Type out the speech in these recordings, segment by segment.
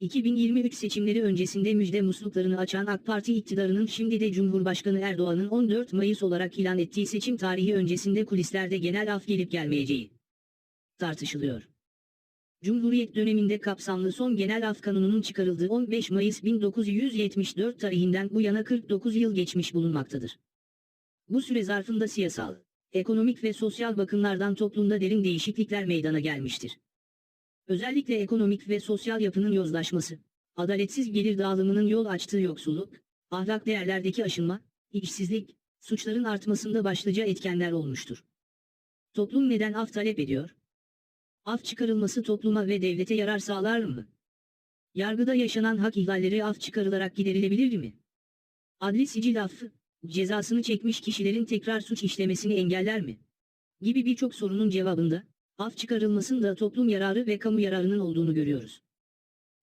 ...2023 seçimleri öncesinde müjde musluklarını açan AK Parti iktidarının şimdi de Cumhurbaşkanı Erdoğan'ın 14 Mayıs olarak ilan ettiği seçim tarihi öncesinde kulislerde genel af gelip gelmeyeceği tartışılıyor. Cumhuriyet döneminde kapsamlı son genel af kanununun çıkarıldığı 15 Mayıs 1974 tarihinden bu yana 49 yıl geçmiş bulunmaktadır. Bu süre zarfında siyasal, ekonomik ve sosyal bakımlardan toplumda derin değişiklikler meydana gelmiştir. Özellikle ekonomik ve sosyal yapının yozlaşması, adaletsiz gelir dağılımının yol açtığı yoksulluk, ahlak değerlerdeki aşınma, işsizlik, suçların artmasında başlıca etkenler olmuştur. Toplum neden af talep ediyor? Af çıkarılması topluma ve devlete yarar sağlar mı? Yargıda yaşanan hak ihlalleri af çıkarılarak giderilebilir mi? Adli sicil affı, cezasını çekmiş kişilerin tekrar suç işlemesini engeller mi? Gibi birçok sorunun cevabında, af çıkarılmasında toplum yararı ve kamu yararının olduğunu görüyoruz.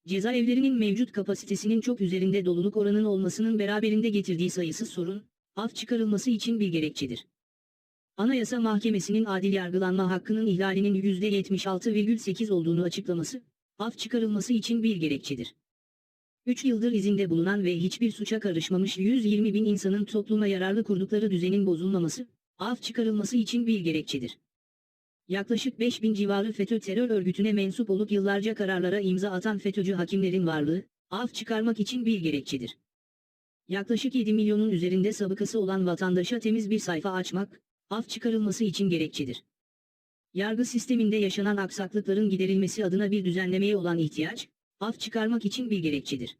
Cezaevlerinin mevcut kapasitesinin çok üzerinde doluluk oranının olmasının beraberinde getirdiği sayısız sorun, af çıkarılması için bir gerekçedir. Anayasa Mahkemesi'nin adil yargılanma hakkının ihlalinin %76,8 olduğunu açıklaması, af çıkarılması için bir gerekçedir. 3 yıldır izinde bulunan ve hiçbir suça karışmamış 120 bin insanın topluma yararlı kurdukları düzenin bozulmaması, af çıkarılması için bir gerekçedir. Yaklaşık 5 bin civarı FETÖ terör örgütüne mensup olup yıllarca kararlara imza atan FETÖ'cü hakimlerin varlığı, af çıkarmak için bir gerekçedir. Yaklaşık 7 milyonun üzerinde sabıkası olan vatandaşa temiz bir sayfa açmak, af çıkarılması için gerekçedir. Yargı sisteminde yaşanan aksaklıkların giderilmesi adına bir düzenlemeye olan ihtiyaç, af çıkarmak için bir gerekçedir.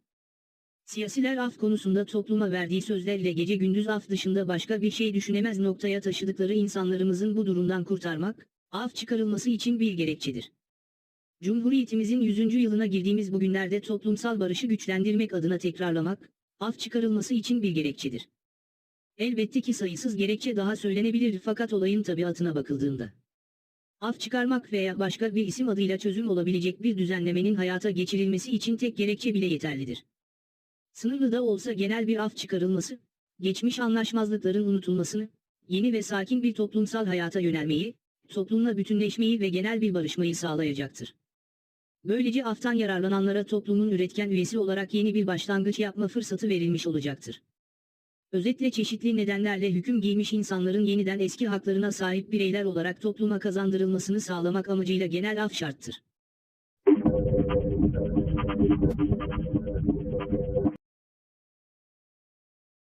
Siyasiler af konusunda topluma verdiği sözlerle gece gündüz af dışında başka bir şey düşünemez noktaya taşıdıkları insanlarımızın bu durumdan kurtarmak, af çıkarılması için bir gerekçedir. Cumhuriyetimizin 100. yılına girdiğimiz bugünlerde toplumsal barışı güçlendirmek adına tekrarlamak, af çıkarılması için bir gerekçedir. Elbette ki sayısız gerekçe daha söylenebilir fakat olayın tabiatına bakıldığında. Af çıkarmak veya başka bir isim adıyla çözüm olabilecek bir düzenlemenin hayata geçirilmesi için tek gerekçe bile yeterlidir. Sınırlı da olsa genel bir af çıkarılması, geçmiş anlaşmazlıkların unutulmasını, yeni ve sakin bir toplumsal hayata yönelmeyi, toplumla bütünleşmeyi ve genel bir barışmayı sağlayacaktır. Böylece aftan yararlananlara toplumun üretken üyesi olarak yeni bir başlangıç yapma fırsatı verilmiş olacaktır. Özetle çeşitli nedenlerle hüküm giymiş insanların yeniden eski haklarına sahip bireyler olarak topluma kazandırılmasını sağlamak amacıyla genel af şarttır.